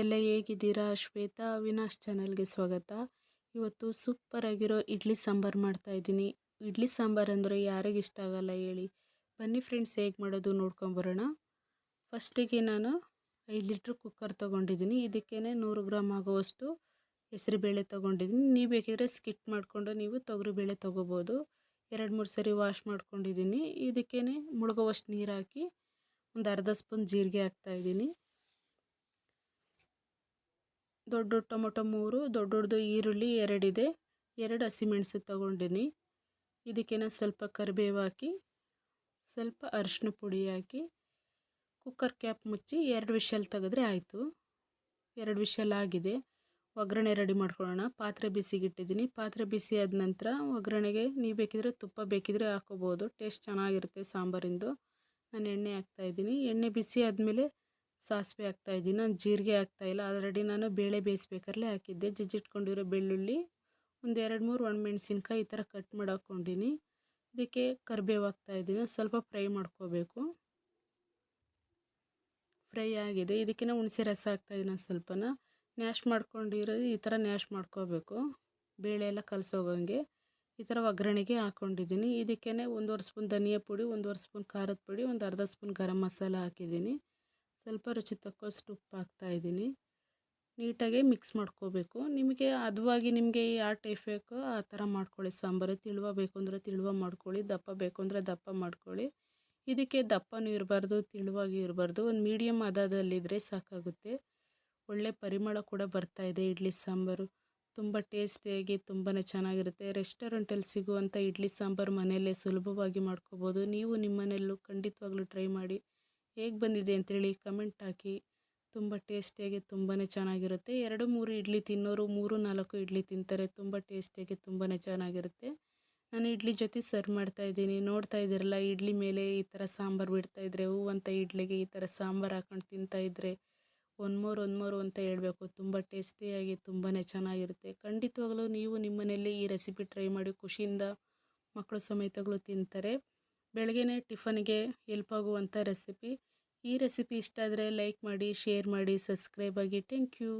ಎಲ್ಲ ಹೇಗಿದ್ದೀರಾ? ಶ್ವೇತಾ, ಅವಿನಾಶ್ ಚಾನಲ್ಗೆ ಸ್ವಾಗತ. ಇವತ್ತು ಸೂಪರಾಗಿರೋ ಇಡ್ಲಿ ಸಾಂಬಾರು ಮಾಡ್ತಾಯಿದ್ದೀನಿ ಇಡ್ಲಿ ಸಾಂಬಾರು ಅಂದರೆ ಯಾರಿಗೆ ಇಷ್ಟ ಆಗಲ್ಲ ಹೇಳಿ. ಬನ್ನಿ ಫ್ರೆಂಡ್ಸ್ ಹೇಗೆ ಮಾಡೋದು ನೋಡ್ಕೊಂಬರೋಣ ಫಸ್ಟಿಗೆ ನಾನು ಐದು ಲೀಟ್ರ್ ಕುಕ್ಕರ್ ತೊಗೊಂಡಿದ್ದೀನಿ. ಇದಕ್ಕೇ ನೂರು ಗ್ರಾಮ್ ಆಗುವಷ್ಟು ಹೆಸರುಬೇಳೆ ತೊಗೊಂಡಿದ್ದೀನಿ. ನೀವು ಬೇಕಿದ್ರೆ ಸ್ಕಿಟ್ ಮಾಡಿಕೊಂಡು ನೀವು ತೊಗರಿಬೇಳೆ ತೊಗೋಬೋದು. ಎರಡು, ಮೂರು ಸರಿ ವಾಶ್ ಮಾಡ್ಕೊಂಡಿದ್ದೀನಿ. ಇದಕ್ಕೇ ಮುಳುಗೋವಷ್ಟು ನೀರು ಹಾಕಿ ಒಂದು ಅರ್ಧ ಸ್ಪೂನ್ ಜೀರಿಗೆ ಹಾಕ್ತಾಯಿದ್ದೀನಿ ದೊಡ್ಡ ದೊಡ್ಡ ಟೊಮೊಟೊ ಮೂರು ದೊಡ್ಡ ದೊಡ್ಡದು ಈರುಳ್ಳಿ ಎರಡಿದೆ. ಎರಡು ಹಸಿಮೆಣಸು ತೊಗೊಂಡಿನಿ. ಇದಕ್ಕೇನೋ ಸ್ವಲ್ಪ ಕರಿಬೇವು ಹಾಕಿ, ಸ್ವಲ್ಪ ಅರಿಶಿನ ಪುಡಿ ಹಾಕಿ, ಕುಕ್ಕರ್ ಕ್ಯಾಪ್ ಮುಚ್ಚಿ ಎರಡು ವಿಷಲ್ ತೆಗೆದ್ರೆ ಆಯಿತು. ಎರಡು ವಿಷಲ್ ಆಗಿದೆ. ಒಗ್ಗರಣೆ ರೆಡಿ ಮಾಡ್ಕೊಳ್ಳೋಣ. ಪಾತ್ರೆ ಬಿಸಿಗಿಟ್ಟಿದ್ದೀನಿ ಪಾತ್ರೆ ಬಿಸಿ ಆದ ನಂತರ ಒಗ್ಗರಣೆಗೆ ನೀವು ಬೇಕಿದ್ರೆ ತುಪ್ಪ ಬೇಕಿದ್ರೆ ಹಾಕೋಬೋದು. ಟೇಸ್ಟ್ ಚೆನ್ನಾಗಿರುತ್ತೆ ಸಾಂಬಾರಿಂದು. ನಾನು ಎಣ್ಣೆ ಹಾಕ್ತಾಯಿದ್ದೀನಿ ಎಣ್ಣೆ ಬಿಸಿ ಆದಮೇಲೆ ಸಾಸಿವೆ ಹಾಕ್ತಾಯಿದ್ದೀನಿ ನಾನು ಜೀರಿಗೆ ಹಾಕ್ತಾಯಿಲ್ಲ ಆಲ್ರೆಡಿ ನಾನು ಬೇಳೆ ಬೇಯಿಸ್ಬೇಕಾರಲ್ಲೇ ಹಾಕಿದ್ದೆ. ಜಜ್ಜಿಟ್ಕೊಂಡಿರೋ ಬೆಳ್ಳುಳ್ಳಿ, ಒಂದು ಎರಡು ಮೂರು ಒಣಮೆಣ್ಸಿನ್ಕಾಯಿ ಈ ಥರ ಕಟ್ ಮಾಡಿ ಇದಕ್ಕೆ ಕರಿಬೇವು ಹಾಕ್ತಾಯಿದ್ದೀನಿ ಸ್ವಲ್ಪ ಫ್ರೈ ಮಾಡ್ಕೋಬೇಕು. ಫ್ರೈ ಆಗಿದೆ, ಇದಕ್ಕೆ ಹುಣಸೆ ರಸ ಹಾಕ್ತಾಯಿದ್ದೀನಿ ಸ್ವಲ್ಪನ. ನ್ಯಾಶ್ ಮಾಡ್ಕೊಂಡಿರೋ, ಈ ಥರ ನ್ಯಾಶ್ ಮಾಡ್ಕೋಬೇಕು. ಬೇಳೆ ಎಲ್ಲ ಕಲಸೋಗಂಗೆ ಈ ಥರ ಒಗ್ಗರಣೆಗೆ ಹಾಕ್ಕೊಂಡಿದ್ದೀನಿ ಇದಕ್ಕೇ ಒಂದೂವರೆ ಸ್ಪೂನ್ ಧನಿಯಾ ಪುಡಿ, ಒಂದೂವರೆ ಸ್ಪೂನ್ ಖಾರದ ಪುಡಿ, ಒಂದು ಅರ್ಧ ಸ್ಪೂನ್ ಗರಂ ಮಸಾಲ ಹಾಕಿದ್ದೀನಿ. ಸ್ವಲ್ಪ ರುಚಿ ತಕ್ಕಷ್ಟು ಉಪ್ಪು ಹಾಕ್ತಾಯಿದ್ದೀನಿ ನೀಟಾಗಿ ಮಿಕ್ಸ್ ಮಾಡ್ಕೋಬೇಕು. ನಿಮಗೆ ಅದುವಾಗಿ ನಿಮಗೆ ಯಾವ ಟೈಪ್ ಬೇಕೋ ಆ ಥರ ಮಾಡ್ಕೊಳ್ಳಿ. ಸಾಂಬಾರು ತಿಳುವ ಬೇಕು ಅಂದರೆ ತಿಳುವ ಮಾಡ್ಕೊಳ್ಳಿ, ದಪ್ಪ ಬೇಕು ಅಂದರೆ ದಪ್ಪ ಮಾಡ್ಕೊಳ್ಳಿ. ಇದಕ್ಕೆ ದಪ್ಪನೂ ಇರಬಾರ್ದು, ತಿಳುವಾಗಿ ಇರಬಾರ್ದು. ಒಂದು ಮೀಡಿಯಮ್ ಅದಾದಲ್ಲಿದ್ದರೆ ಸಾಕಾಗುತ್ತೆ. ಒಳ್ಳೆ ಪರಿಮಳ ಕೂಡ ಬರ್ತಾಯಿದೆ ಇಡ್ಲಿ ಸಾಂಬಾರು. ತುಂಬ ಟೇಸ್ಟಿಯಾಗಿ ತುಂಬಾ ಚೆನ್ನಾಗಿರುತ್ತೆ. ರೆಸ್ಟೋರೆಂಟಲ್ಲಿ ಸಿಗುವಂಥ ಇಡ್ಲಿ ಸಾಂಬಾರು ಮನೆಯಲ್ಲೇ ಸುಲಭವಾಗಿ ಮಾಡ್ಕೋಬೋದು. ನೀವು ನಿಮ್ಮ ಮನೆಯಲ್ಲೂ ಖಂಡಿತವಾಗ್ಲೂ ಟ್ರೈ ಮಾಡಿ. ಹೇಗೆ ಬಂದಿದೆ ಅಂತೇಳಿ ಕಮೆಂಟ್ ಹಾಕಿ. ತುಂಬ ಟೇಸ್ಟಿಯಾಗಿ ತುಂಬಾ ಚೆನ್ನಾಗಿರುತ್ತೆ. ಎರಡು ಮೂರು ಇಡ್ಲಿ ತಿನ್ನೋರು ಮೂರು ನಾಲ್ಕು ಇಡ್ಲಿ ತಿಂತಾರೆ. ತುಂಬ ಟೇಸ್ಟಿಯಾಗಿ ತುಂಬಾ ಚೆನ್ನಾಗಿರುತ್ತೆ. ನಾನು ಇಡ್ಲಿ ಜೊತೆ ಸರ್ವ್ ಮಾಡ್ತಾಯಿದ್ದೀನಿ ನೋಡ್ತಾ ಇದ್ದೀರಲ್ಲ, ಇಡ್ಲಿ ಮೇಲೆ ಈ ಥರ ಸಾಂಬಾರು ಬಿಡ್ತಾಯಿದ್ರೆ ಹೂವಂತ ಇಡ್ಲಿಗೆ ಈ ಥರ ಸಾಂಬಾರು ಹಾಕೊಂಡು ತಿಂತಾಯಿದ್ರೆ ಒಂದು ಮೋರ್ ಮೋರು ಅಂತ ಹೇಳಬೇಕು. ತುಂಬ ಟೇಸ್ಟಿಯಾಗಿ ತುಂಬಾ ಚೆನ್ನಾಗಿರುತ್ತೆ. ಖಂಡಿತವಾಗಲೂ ನೀವು ನಿಮ್ಮ ಮನೆಯಲ್ಲಿ ಈ ರೆಸಿಪಿ ಟ್ರೈ ಮಾಡಿ ಖುಷಿಯಿಂದ ಮಕ್ಕಳು ಸಮೇತಗಳು ತಿಂತಾರೆ. ಬೆಳಗ್ಗೆನೇ ಟಿಫನ್ಗೆ ಹೆಲ್ಪ್ ಆಗುವಂಥ ರೆಸಿಪಿ ಈ ರೆಸಿಪಿ ಇಷ್ಟ ಆದರೆ ಲೈಕ್ ಮಾಡಿ ಶೇರ್ ಮಾಡಿ ಸಬ್ಸ್ಕ್ರೈಬ್ ಆಗಿ. Thank you